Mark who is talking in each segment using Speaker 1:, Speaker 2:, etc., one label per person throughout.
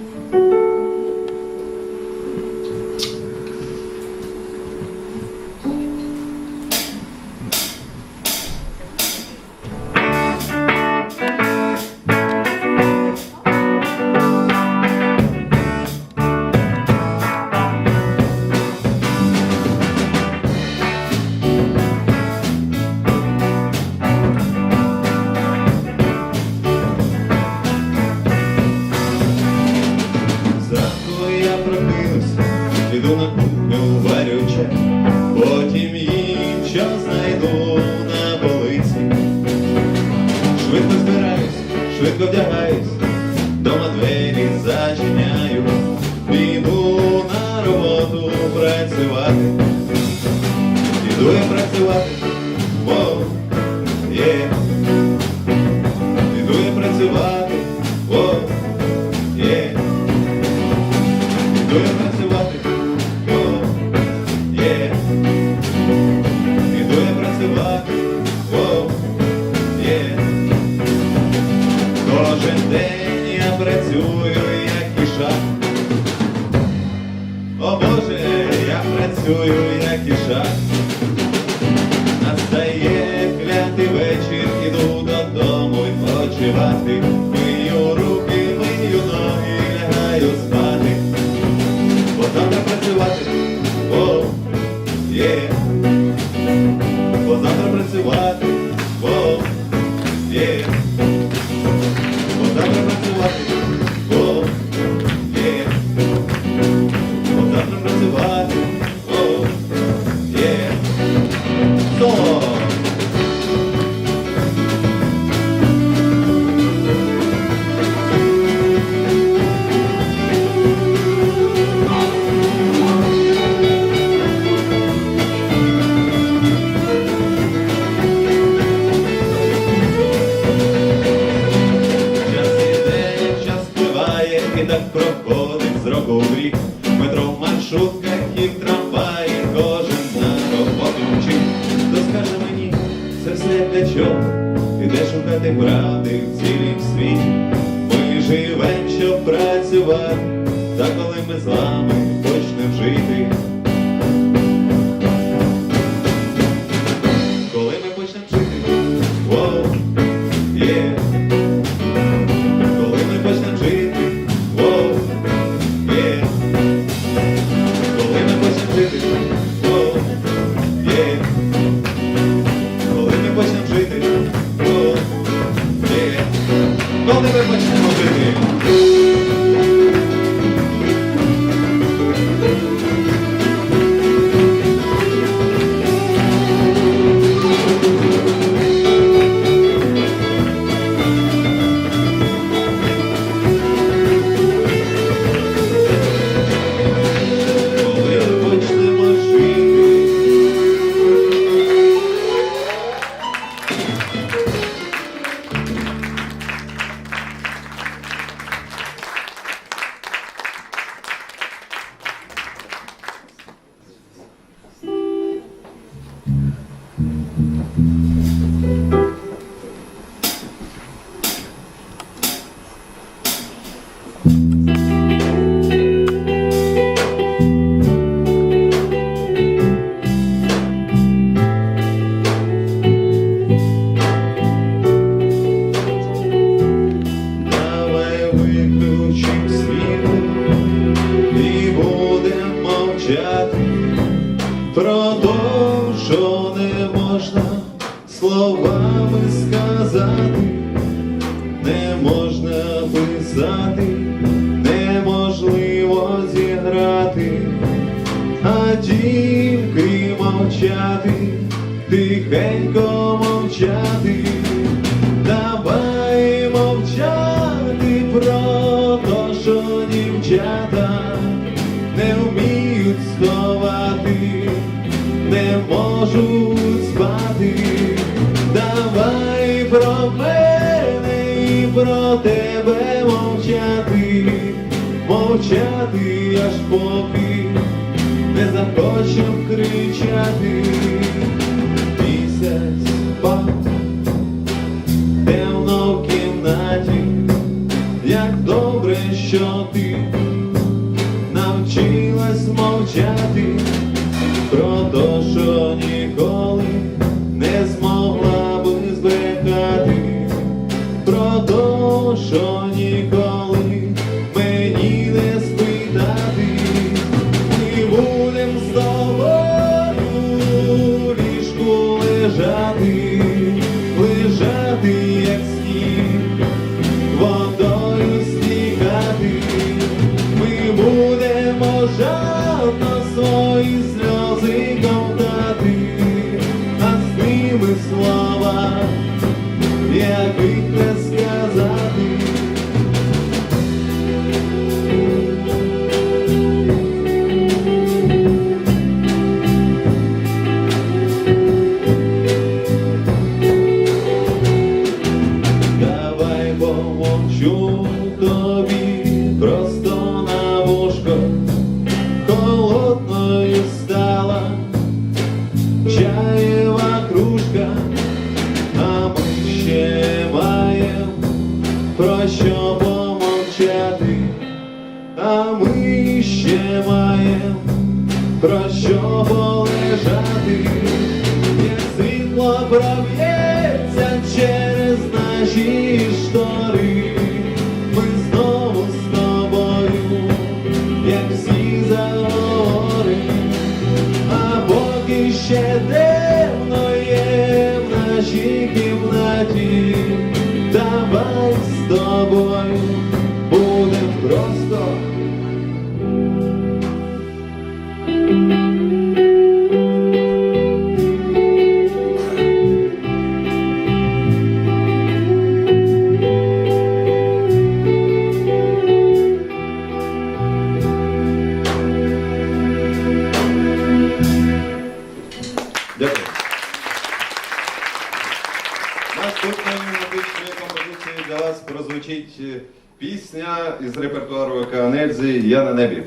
Speaker 1: Thank you. Cristo. цьому іде шукати правди в цілім світі. Ми живемо, щоб працювати, та коли ми з вами почнемо жити. Коли ми почнемо жити, воу, є. Коли ми почнемо жити, воу, є. Коли ми почнемо жити. квадрати, а тільки мовчати, тихенько мовчати, давай мовчати про то, що дівчата не вміють сховати, не можуть спати, давай про мене і про тебе мовчати, аж поки не захочем кричати, місяць спав темно в кімнаті, як добре, що ти навчилась мовчати, про те, що ніколи не змогла би збрехати, про те, що ніколи. який без Дякую. Наступною музичною композицією для вас прозвучить е, пісня із репертуару Канельзи Я на небі.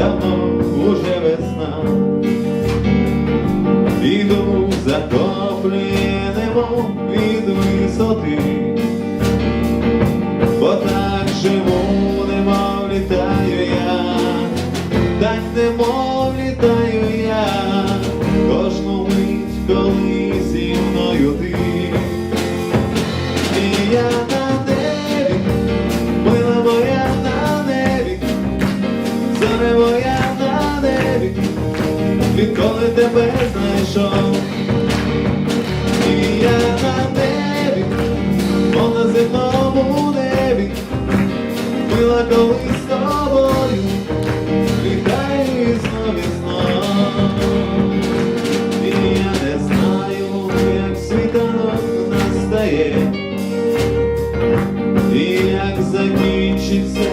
Speaker 1: da mão. тебе знайшов, і я на небі, бо на земному небі, Мила колись тобою, літаю знов і знов. І я не знаю, як світанок настає, і як закінчиться.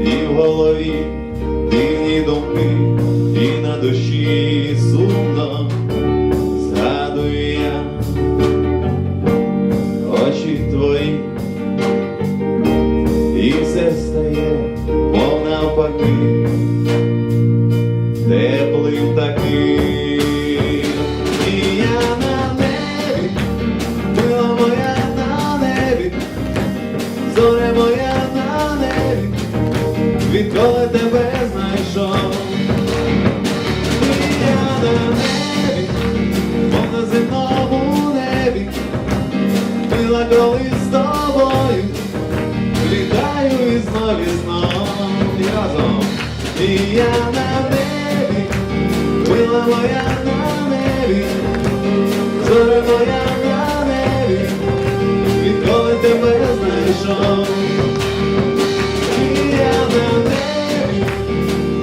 Speaker 1: і в голові дивні думки, і на душі. Зоря моя на небі, відколи тебе знайшов. Я на небі, мов на земному небі, мила коли з тобою, літаю і знов і знов і разом. І я на небі, мила моя на небі, зоря моя знайшов. І я на небі,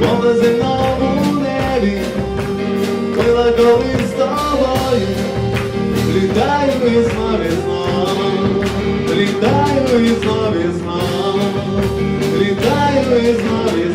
Speaker 1: мов на земному небі, тобою, літаю і знов і знов, літаю і знов і знов, літаю і.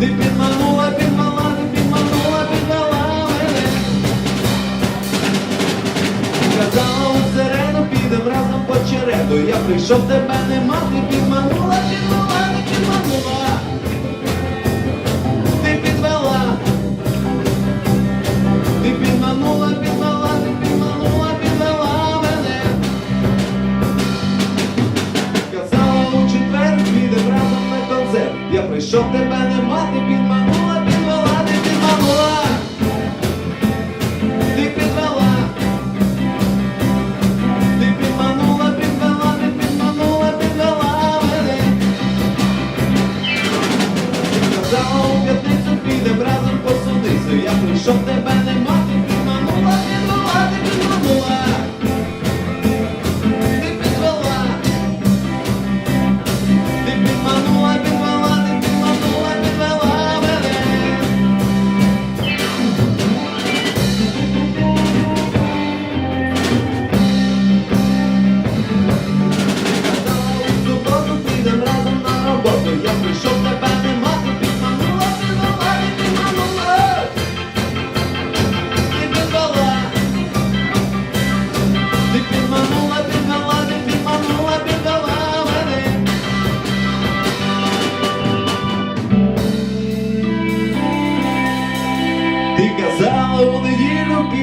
Speaker 1: Ти підманула, підмала, ти підманула, підвела мене. Казала у середу, підем разом по череду. Я прийшов тебе нема, ти підманула, підмала, ти підманула. Ти підвела. Ти підманула, підвела, ти підманула, підвела мене. Казала у четвер, підем разом на концерт. Я прийшов тебе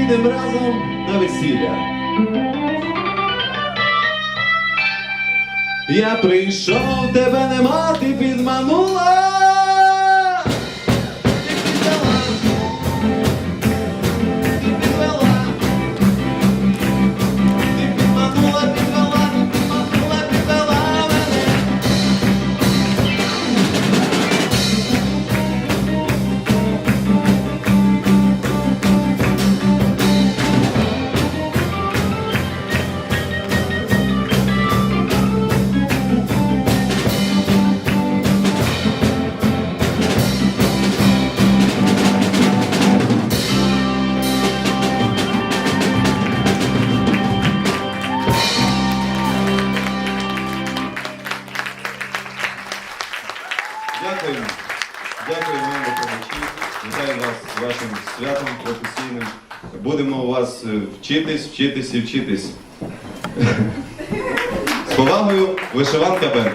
Speaker 1: неділю підем разом на весілля. Я прийшов, тебе нема, ти підманула. Будемо у вас е, вчитись, вчитись і вчитись. З повагою, вишиванка Бен.